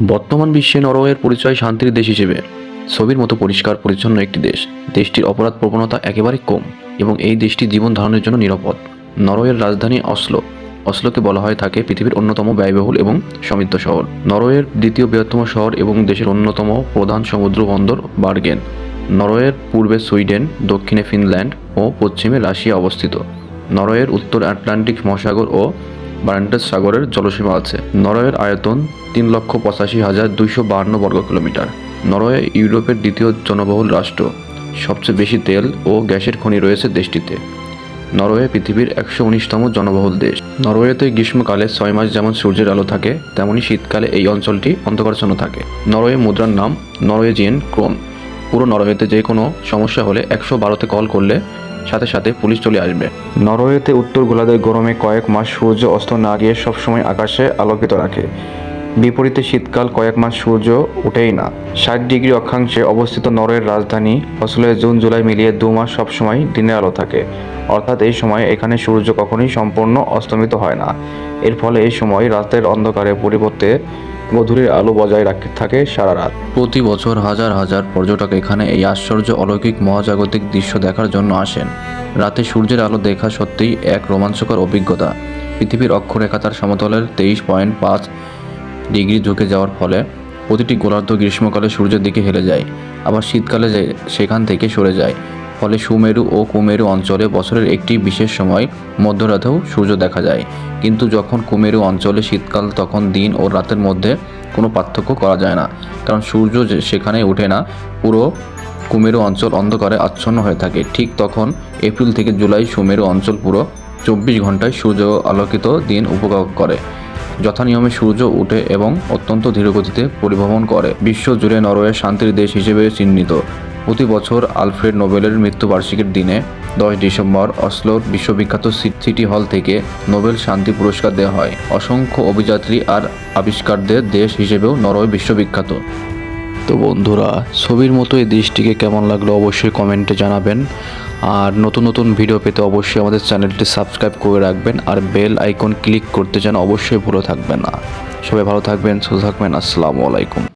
বর্তমান বিশ্বে নরওয়ের পরিচয় শান্তির দেশ হিসেবে। ছবির মতো পরিষ্কার, পরিচ্ছন্ন একটি দেশ। দেশটির অপরাধ প্রবণতা একেবারে কম এবং এই দেশটি জীবন ধারণের জন্য নিরাপদ। নরওয়ের রাজধানী অসলো। অসলোকে বলা হয় থাকে পৃথিবীর অন্যতম ব্যয়বহুল এবং সমৃদ্ধ শহর। নরওয়ের দ্বিতীয় বৃহত্তম শহর এবং দেশের অন্যতম প্রধান সমুদ্র বন্দর বার্গেন। নরওয়ের পূর্বে সুইডেন, দক্ষিণে ফিনল্যান্ড ও পশ্চিমে রাশিয়া অবস্থিত। নরওয়ের উত্তর আটলান্টিক মহাসাগর ও বারান্টাস সাগরের জলসীমা আছে। নরওয়ের আয়তন তিন লক্ষ পঁচাশি হাজার দুইশো বাহান্ন বর্গ কিলোমিটার। নরওয়ে ইউরোপের দ্বিতীয় জনবহুল রাষ্ট্র। সবচেয়ে বেশি তেল ও গ্যাসের খনি রয়েছে দেশটিতে। নরওয়ে পৃথিবীর একশো উনিশতম জনবহুল দেশ। নরওয়েতে গ্রীষ্মকালে ছয় মাস যেমন সূর্যের আলো থাকে, তেমনি শীতকালে এই অঞ্চলটি অন্ধকারাচ্ছন্ন থাকে। নরওয়ে মুদ্রার নাম নরওয়েজিয়ান ক্রোন পুরো নরওয়েতে যে কোনো সমস্যা হলে একশো বারোতে কল করলে সাথে সাথে পুলিশ চলে আসবে। নরওয়েতে উত্তর গোলার্ধের গরমে কয়েক মাস সূর্য অস্ত না গিয়ে সবসময় আকাশে আলোকিত রাখে। বিপরীতে শীতকাল কয়েক মাস সূর্য ওঠেই না। ষাট ডিগ্রি অক্ষাংশে অবস্থিত নরওয়ের রাজধানী ফসলের জুন, জুলাই মিলিয়ে দু মাস সবসময় দিনের আলো থাকে। অর্থাৎ এই সময় এখানে সূর্য কখনোই সম্পূর্ণ অস্তমিত হয় না। এর ফলে এই সময় রাতের অন্ধকারে পরিবর্তে গধূলির আলো বজায় রাখতে থাকে সারা রাত। প্রতি বছর হাজার হাজার পর্যটক এখানে এই আশ্চর্য অলৌকিক মহাজাগতিক দৃশ্য দেখার জন্য আসেন। রাতে সূর্যের আলো দেখা সত্যিই এক রোমাঞ্চকর অভিজ্ঞতা। পৃথিবীর অক্ষরেখা তার সমতলের তেইশ পয়েন্ট পাঁচ ডিগ্রি ঝুঁকে যাওয়ার ফলে প্রতিটি গোলার্ধ গ্রীষ্মকালে সূর্যের দিকে হেলে যায়, আবার শীতকালে সেখান থেকে সরে যায়। ফলে সুমেরু ও কুমেরু অঞ্চলে বছরের একটি বিশেষ সময় মধ্যরাতেও সূর্য দেখা যায়। কিন্তু যখন কুমেরু অঞ্চলে শীতকাল, তখন দিন ও রাতের মধ্যে কোনো পার্থক্য করা যায় না। কারণ সূর্য সেখানে ওঠে না, পুরো কুমেরু অঞ্চল অন্ধকারে আচ্ছন্ন হয়ে থাকে। ঠিক তখন এপ্রিল থেকে জুলাই সুমেরু অঞ্চল পুরো চব্বিশ ঘন্টায় সূর্য আলোকিত দিন উপভোগ করে। যথানিয়মে সূর্য উঠে এবং অত্যন্ত ধীরগতিতে পরিভ্রমণ করে। বিশ্ব জুড়ে নরওয়ে শান্তির দেশ হিসেবে চিহ্নিত। প্রতি বছর আলফ্রেড নোবেলের মৃত্যুবার্ষিকীর দিনে দশ ডিসেম্বর অসলোর বিশ্ববিখ্যাত সিটি হল থেকে নোবেল শান্তি পুরস্কার দেওয়া হয়। অসংখ্য অভিযাত্রী আর আবিষ্কারদের দেশ হিসেবেও নরওয়ে বিশ্ববিখ্যাত। তো বন্ধুরা, ছবির মতো এই দেশটিকে কেমন লাগল অবশ্যই কমেন্টে জানাবেন। আর নতুন নতুন ভিডিও পেতে অবশ্যই আমাদের চ্যানেলটি সাবস্ক্রাইব করে রাখবেন আর বেল আইকন ক্লিক করতে যেন অবশ্যই ভুলে থাকবেন না। সবাই ভালো থাকবেন, সুস্থ থাকবেন, আসসালামু আলাইকুম।